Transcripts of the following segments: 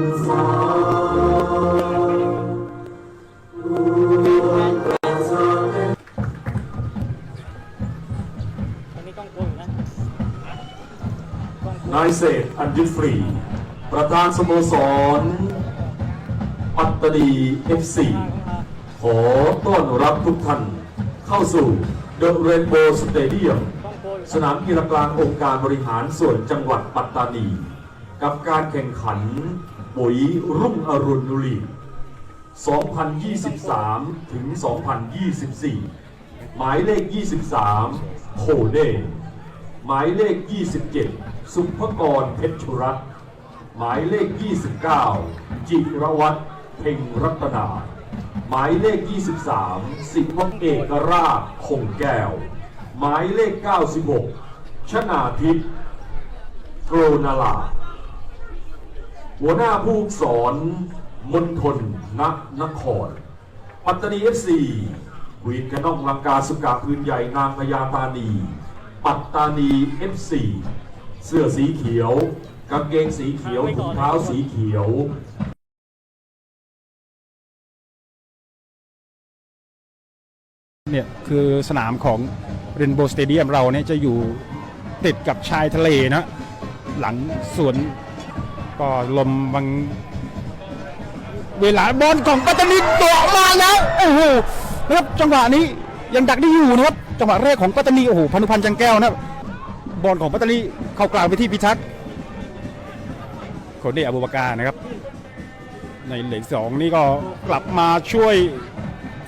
นายเศษอันยุฟรี ประธานสโมสร ปัตตานีเอฟซีขอต้อนรับทุกท่านเข้าสู่เดอะเรนโบว์สเตเดียมสนามกีฬากลางองค์การบริหารส่วนจังหวัดปัตตานี กับการแข่งขันปุ๋ยรุ่งอรุณุลี2023 ถึง 2024 หมายเลข 23โคเน่หมายเลข 27 สุภกรเพชรชุรัตหมายเลข 29 จิรวัตรเพ็งรัตนา หมายเลข 23 สิวเอกราชคงแก้ว หมายเลข 96 ชนาทิพย์โกรนาลา หัวหน้าผู้สอนมณฑลนักนคร ปัตตานีเอฟซีวีนกระน่องลังกาสุกาพื้นใหญ่นางพญาตานี ปัตตานีเอฟซีเสื้อสีเขียว กางเกงสีเขียวถุงเท้าสีเขียวเนี่ยคือสนามของเรนโบว์สเตเดียมเราเนี่ยจะอยู่ติดกับชายทะเลนะ หลังสวน ก็ลมบางเวลาบอลของปัตตานีโดดมาแล้วโอ้โหนะครับจังหวะนี้ยังดักได้อยู่นะครับจังหวะแรกของปัตตานีโอ้โหพานุพันธ์จังแก้วนะครับบอลของปัตตานีเข้ากลางไปที่พิทักษ์โคเดอบูบากานะครับ ในเหล็กสองนี่ก็กลับมาช่วย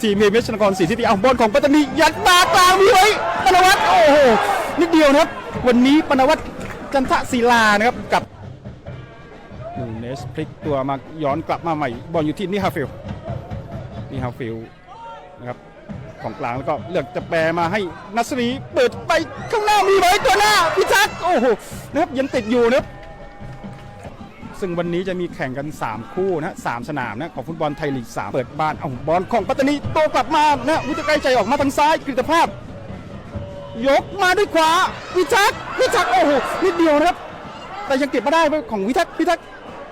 ทีมเอเมชนครศรีซิตี้เอาบอลของปัตตานียัดมากลางมีไว้ปนวัตโอ้โหนิดเดียวนะครับวันนี้ปนวัตจันทศิลานะครับกับ สพลิกตัวมาย้อนกลับมาใหม่ บอลอยู่ที่นิฮาฟิลนิฮาฟิลนะครับของกลางแล้วก็เลือกจะแปรมาให้นัสรีเปิดไปข้างหน้ามีไว้ตัวหน้าพิทักโอ้โหนะครับยังติดอยู่นะครับซึ่งวันนี้จะมีแข่งกัน 3 คู่นะสามสนามนะของฟุตบอลไทยลีก 3 เปิดบ้านเอาบอลของปัตตานีโตกลับมานะวุฒิไกรใจออกมาทางซ้ายกฤตภาพ ยกมาด้วยขวาวิทักษ์วิทักโอ้โหนิดเดียวนะครับ แต่ยังเก็บมาได้ของวิทักษ์วิทักษ์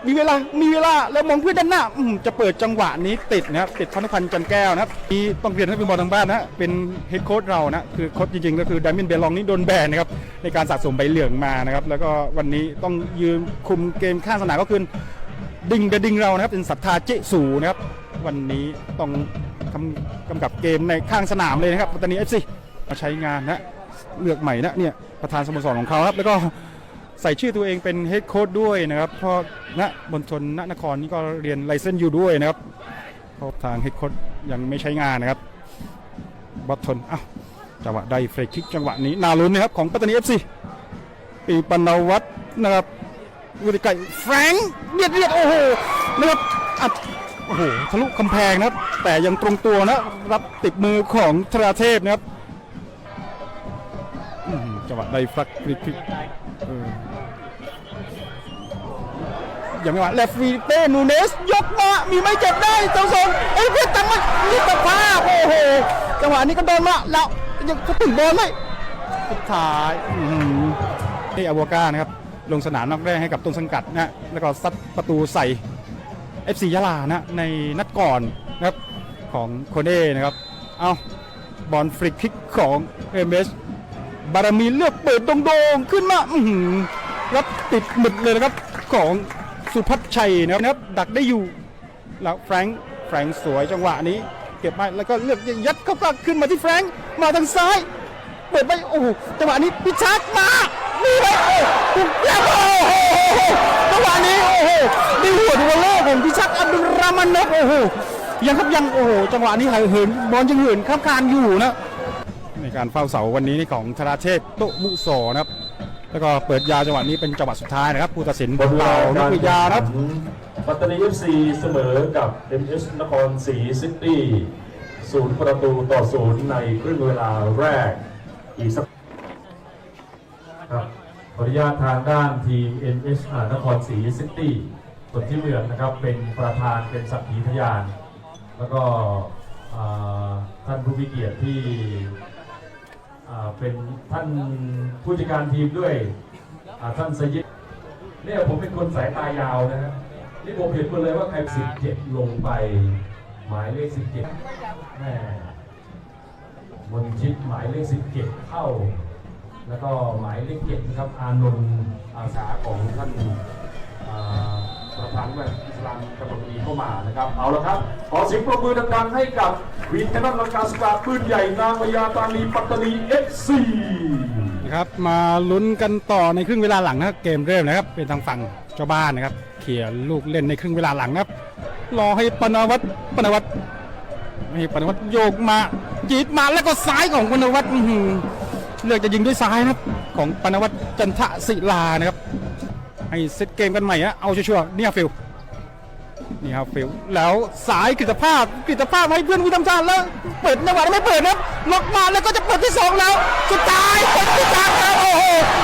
มีเวลา มีเวลา แล้วมองเพื่อนด้านหน้าอืมจะเปิดจังหวะนี้ติดนะครับ ติดพันธพันธ์จันแก้วนะครับนี่ต้องเรียนให้เป็นบอลทางบ้านนะ เป็นเฮดโค้ชเรานะ คือโค้ชจริงๆ ก็คือดามินเบลองนี่โดนแบนนะครับ ในการสะสมใบเหลืองมานะครับ แล้วก็วันนี้ต้องยืนคุมเกมข้างสนามก็คือดิงเดอะดิ่งเรานะครับ เป็นศรัทธาเจสูนะครับ วันนี้ต้องกำกำกับเกมในข้างสนามเลยนะครับปัตตานีเอฟซีมาใช้งานนะ เลือกใหม่นะเนี่ยประธานสโมสรของเขาครับ แล้วก็ ใส่ชื่อตัวเองเป็นเฮดโค้ดด้วยนะครับเพราะณบนทนณนครนี่ก็เรียนไลเซนส์อยู่ด้วยนะครับเพราะทางเฮดโค้ดยังไม่ใช้งานนะครับบอททนอ้าวจังหวะได้เฟรคิกจังหวะนี้นาลุ้นนะครับของปัตตานีเอฟซีปีปนวัฒน์นะครับวิริไก่แฟรงเบียดเบียดโอ้โหนะครับอัดโอ้โหทะลุกำแพงนะครับ แต่ยังตรงตัวนะรับติดมือของธราเทพนะครับจังหวะได้ฟลักฟรีคิก ยังไม่ว่าเลฟีเต้นูเนส ยกมา มีไม่เจ็บได้เจ้าสงเอ้ยเพื่อนตังมาลิตะภาพโอ้โห จังหวะนี้ก็โดนมาแล้วยังเขาถึงบอลไหมสุดท้ายนี่อโวก้านะครับ ลงสนามนัดแรกให้กับต้นสังกัดนะแล้วก็ซัดประตูใส่ FC ยะลานะในนัดก่อนนะครับของโคเน่นะครับ เอาบอลฟรีคิกของเอเมสบารมีเลือกเปิดโด่งๆขึ้นมาอื้อหือรับติดหมึดเลยนะครับของ สุพัชชัยนะครับนะครับ ดักได้อยู่ แล้วแฟรงค์แฟรงค์สวยจังหวะนี้ เก็บมาแล้วก็เลือกยัดเข้ากลางขึ้นมาที่แฟรงค์มาทางซ้าย เปิดไปโอ้โหจังหวะนี้พิชักมานี่เลยโอ้โหแล้วโอ้โหจังหวะนี้โอ้โหดีหัวดูวอลเล่ของพิชักอับดุลรามันนกโอ้โหยังครับยังโอ้โหจังหวะนี้เหินบอลยังเหินข้ามคานอยู่นะในการเฝ้าเสาวันนี้ของธราเทพโตมุโสนะครับ แล้วก็เปิดยาวจังหวะนี้เป็นจังหวะสุดท้ายนะครับผู้ตัดสินบนเวเป่าลานกวิทยานะครับปัตตานีเอฟซีเสมอกับ MS นครศรีซิตี้ศูนย์ประตูต่อศูนย์ในครึ่งเวลาแรกอีกสักครับขออนุญาตทางด้านทีม MS อ่านครศรีซิตี้ส่วนที่เหลือนะครับเป็นประธานเป็นสักขีพยาน แล้วก็ท่านผู้มีเกียรติที่ เป็นท่านผู้จัดการทีมด้วยอ่าท่านสยิดเนี่ยผมเป็นคนสายตายาวนะฮะนี่ผมเห็นหมดเลยว่าใครสิบเจ็ดลงไป หมายเลขสิบเจ็ดแม่มนชิดหมายเลขสิบเจ็ดเข้า แล้วก็หมายเลขเจ็ดนะครับ อานนท์อาสาของท่านประธานวัดอิส ลามกำลังดีเข้ามานะครับ เอาละครับ ขอเสียงปรบมือดังๆให้กับวีนแคนนอนลังกาสกาปืนใหญ่นางพญาตานีปัตตานีเอฟซีนะครับมาลุ้นกันต่อในครึ่งเวลาหลังนะครับเกมเริ่มนะครับ เป็นทางฝั่งเจ้าบ้านนะครับเขี่ยลูกเล่นในครึ่งเวลาหลังนะครับ รอให้ปนวัตปนวัตให้ปนวัตโยกมาจีดมาแล้วก็ซ้ายของปนวัตเลือกจะยิงด้วยซ้ายนะครับ ของปนวัตจันทศิลานะครับให้เซตเกมกันใหม่ฮะเอาชัวร์ๆเนี่ยฟิล นี่ครับฟิลแล้วสายกฤตภาพกฤตภาพให้เพื่อนวิทำจานแล้วเปิดจังหวะไม่เปิดนะล็อกมาแล้วก็จะเปิดที่สองแล้วสุดท้ายเปิดที่สามแล้วโอ้โห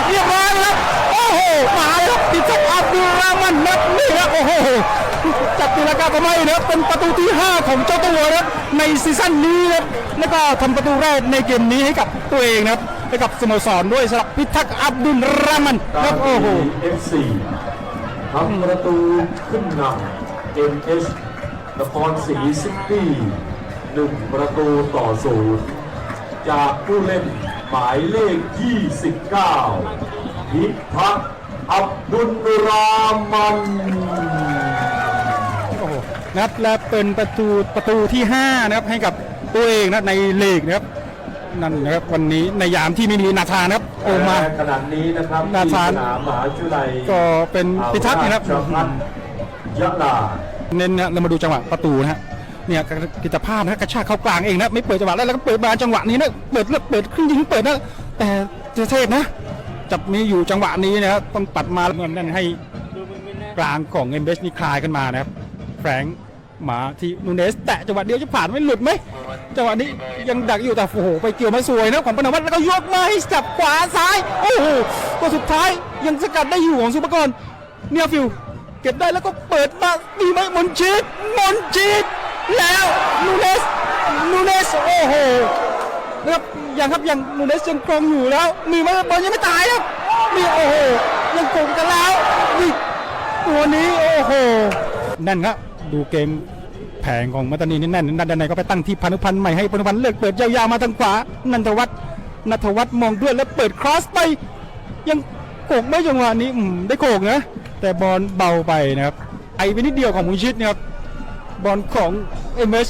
เรียบร้อยแล้วโอ้โหมาแล้วครับติดทับอับดุลรามันนับนี่ครับโอ้โหจับตีลากาทำไมนะครับเป็นประตูที่ 5 ของเจ้าตัวนะในซีซั่นนี้นะแล้วก็ทำประตูแรกในเกมนี้ให้กับตัวเองนะครับให้กับสโมสรด้วยสำหรับพิทักษ์อับดุลรามันครับโอ้โหเอฟซีทำประตูขึ้นนำ เอ็มเอสนครศรีซิตี้หนึ่งประตูต่อศูนย์จากผู้เล่นหมายเลข 29 พิทักษ์อับดุลรามันโอ้โหนะครับและเป็นประตูประตูที่ 5 นะครับให้กับตัวเองนะในลีกนะครับนั่นนะครับวันนี้ในยามที่ไม่มีนาธานนะครับโอมาและขนาดนี้นะครับนาที่ธานสนามมหาวิทยาลัยก็เป็นพิทักษ์นะครับราชภัฏ ยะลา เน้นนะเรามาดูจังหวะประตูนะฮะเนี่ยกิจภาพนะกระชากเข้ากลางเองนะไม่เปิดจังหวะแล้วแล้วก็เปิดมาจังหวะนี้นะเปิดเลือกเปิดครึ่งยิงเปิดนะแต่เทพนะจับมีอยู่จังหวะนี้นะครับต้องปัดมาเหมือนนั่นให้กลางของเอ็มเบสนี่คลายขึ้นมานะครับแฝงหมาที่นูเนส แตะจังหวะเดียวจะผ่านไม่หลุดไหมจังหวะนี้ยังดักอยู่แต่โอ้โหไปเกี่ยวมาสวยนะของปนวัตแล้วก็ยกมาให้จับขวาซ้ายโอ้โหตัวสุดท้ายยังสกัดได้อยู่ของสุปกรณ์เนี่ยฟิว เก็บได้แล้วก็เปิดมาดีไหมมนชิดมนชิดแล้วนูเนสนูเนสโอ้โหนะครับยังครับยังนูเนสยังครองอยู่แล้ว มีไหมบอลยังไม่ตายครับมีโอ้โหยังกงกันแล้วนี่ตัวนี้โอ้โหแน่นครับดูเกมแผงของมัตตานีนี่แน่นด้านในก็ไปตั้งที่พานุพันธ์ใหม่ให้พานุพันธ์เลือกเปิดยาวๆมาทางขวานันทวัฒน์นัทวัฒน์มองด้วยแล้วเปิดครอสไป ยังโขกไม่จังหวะนี้ได้โขกนะ แต่บอลเบาไปนะครับ ไอไปนิดเดียวของมุงชิดนะครับ บอลของเอ็มเอส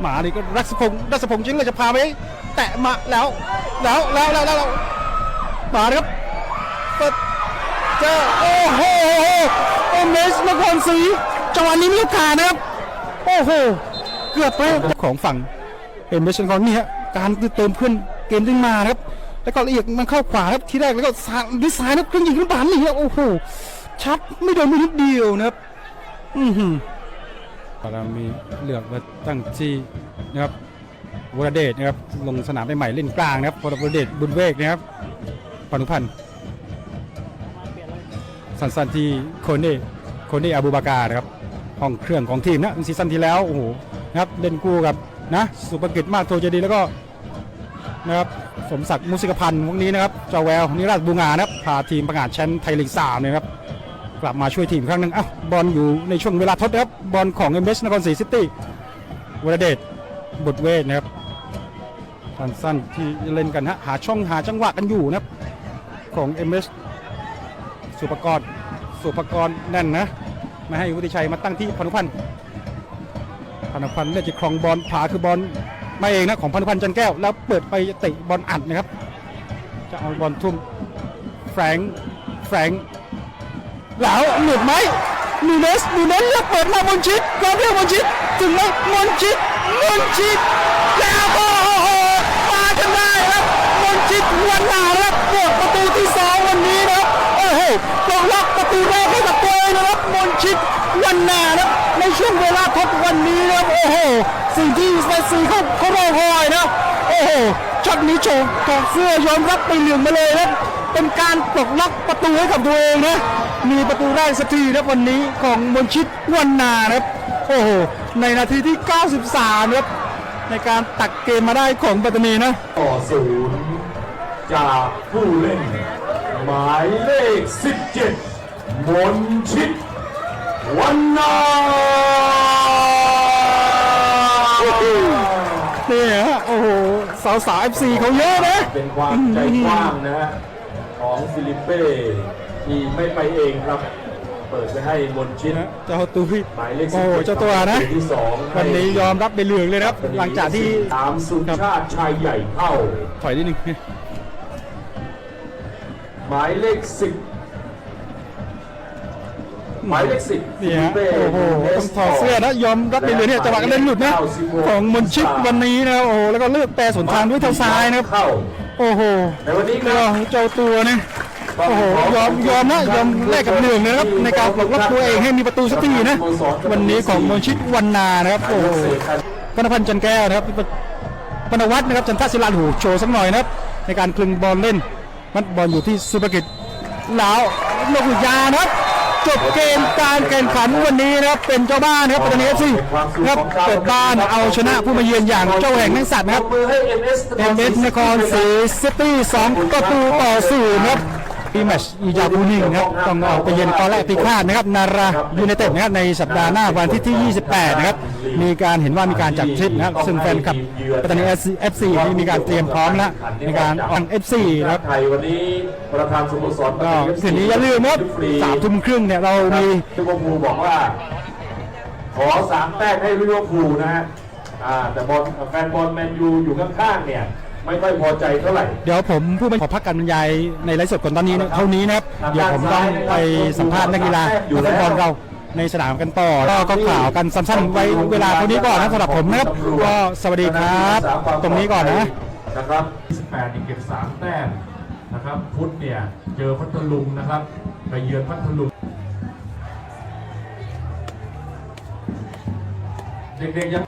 หมานี่ก็รัศพงศ์รัศพงศ์จริงเลยจะพาไป แตะมาแล้วแล้วแล้วแล้วแล้วแล้วมาครับเปิดเจอโอ้โหเอ็มเอสนครศรีจังหวะนี้มีโอกาสนะครับ โอ้โห เกือบไปของฝั่งเห็นเบชนคอนนี่ฮะการเติมเพื่อนเกมดึงมานะครับ แล้วก็ละเอียดมันเข้าขวาครับทีแรกแล้วก็ซ้ายดิสายนะเครื่องยิงขึ้นบานนี่ฮะโอ้โหชัดไม่โดนไม่นิดเดียวนะครับ อือหือเรามีเลือกมาตั้งทีนะครับวรเดชนะครับลงสนามใหม่เล่นกลางนะครับวรเดชบุญเวกนะครับปานุพันธ์สั้นทีโคเน่โคเน่อาบูบากานะครับห้องเครื่องของทีมนะซีซั่นที่แล้วโอ้โหนะครับเล่นคู่กับนะสุภกิจมากโทเจดีแล้วก็นะครับ มศักดิ์มุสิกพันธ์พวกนี้นะครับเจ้าแววนิราชบูงานะครับพาทีมประกาศแชมป์ไทยลีกสามนะครับกลับมาช่วยทีมครั้งหนึ่งอ้าวบอลอยู่ในช่วงเวลาทดนะครับบอลของเอ็มเบสนครศรีซิตี้วรเดชบุตรเวทนะครับสั้นๆที่เล่นกันฮะหาช่องหาจังหวะกันอยู่นะครับของเอ็มเอสสุปกรณ์สุปกรณ์แน่นนะไม่ให้วุฒิชัยมาตั้งที่พนุพันธ์พนุพันธ์เล่นจะครองบอลผาคือบอล มาเองนะของพันธุพันธ์จันแก้ว แล้วเปิดไปเตะบอลอัดนะครับ จะเอาบอลทุ่มแฝงแฝงแล้วหลุดไหมนูเนสนูเนสแล้วเปิดมามนชิดกองเรียกมนชิดถึงไหมมนชิดมนชิดแล้วโอ้โหมาจนได้ครับมนชิดวันหนาครับบวกประตูที่สองวันนี้นะโอ้โหกองล็อกประตูแรกให้กับตัวเองนะครับมนชิดวันหนานะ ช่วงเวลาทดวันนี้นะครับโอ้โหสิ่งที่แฟนซีเขาเขารอคอยนะโอ้โหช็อตนี้โฉกถอดเสื้อยอมรับไปเหลืองมาเลยนะเป็นการปลดล็อกประตูให้กับตัวเองนะมีประตูแรกสักทีนะวันนี้ของมนชิตวันนานะครับโอ้โหในนาทีที่ 93นะครับในการตักเกมมาได้ของปัตตานีนะต่อศูนย์จากผู้เล่น หมายเลข 17 มนชิต วันนานี่ฮะโอ้โหเสาสาวเอฟซีเขาเยอะนะเป็นความใจกว้างนะฮะของฟิลิปเป้ที่ไม่ไปเองครับ เปิดไปให้มนชิดเจ้าตุ้ยหมายเลขโอ้โหเจ้าตัวนะที่สองให้วันนี้ยอมรับเป็นเหลืองเลยนะครับ หลังจากที่ตามสุชาติชายใหญ่เข้าถอยนิดนึงหมายเลขสิบ หมายเลขสิบนี่ฮะโอ้โหต้องถอดเสื้อนะยอมรับเป็นเหลืองเนี่ยจังหวะการเล่นหลุดนะของมนชิดวันนี้นะโอ้โหแล้วก็เลือกแปรสวนทางด้วยเท้าซ้ายนะครับเข้าโอ้โหในวันนี้คก็รับเจ้าตัวนะโอ้โหยอมยอมนะยอมแลกกับเหลืองนะครับในการปลดล็อกตัวเองให้มีประตูสักทีนะวันนี้ของมนชิดวันนานะครับโอ้โหพนพันธ์จันแก้วนะครับพนวัฒน์นะครับจันทศิลาหูโชว์สักหน่อยนะครับในการคลึงบอลเล่น มัดบอลอยู่ที่สุภกิจแล้วลงยานะครับ จบเกมการแข่งขันวันนี้นะครับเป็นเจ้าบ้านครับปัตตานีเอฟซีครับเปิดบ้านเอาชนะผู้มาเยือนอย่างเจ้าแห่งแม่งสัตว์นะครับมือให้เอ็มเอสนครศรีซิตี้สองประตูต่อศูนย์ครับ ปีแมชอีจาบูนิงนะครับต้องออกไปเยือนตอนแรกพิฆาตนะครับนารายูไนเต็ดนะครับในสัปดาห์หน้าวันที่ที่ 28 นะครับ มีการเห็นว่ามีการจัดทริปนะครับ ซึ่งแฟนคลับปัตตานีเอฟซีนี่มีการเตรียมพร้อมแล้วในการออกเอฟซีนะครับไทยวันนี้ประธานสโมสรก็คืนนี้อย่าลืมนะครับสามทุ่มครึ่งเนี่ยเรามีลิเวอร์พูลบอกว่า ขอสามแต้มให้ลิเวอร์พูลนะฮะแต่บอลแฟนบอลแมนยูอยู่ข้างๆเนี่ย ไม่ค่อยพอใจเท่าไหร่ เดี๋ยวผมผู้บรรขอพักการบรรยายในไลฟ์สดก่อนตอนนี้นะเท่านี้นะครับ เดี๋ยวผมต้องไปสัมภาษณ์นักกีฬานักฟุตบอลเราในสนามกันต่อก็ก็ข่าวกันสั้นๆไว้เวลาเท่านี้ก่อนนะสำหรับผมนะครับก็สวัสดีครับ ตรงนี้ก่อนนะนะครับ28นี่เก็บ3แต้มนะครับ พุทธเนี่ยเจอพัทลุงนะครับ ไปเยือนพัทลุงเด็กๆยัง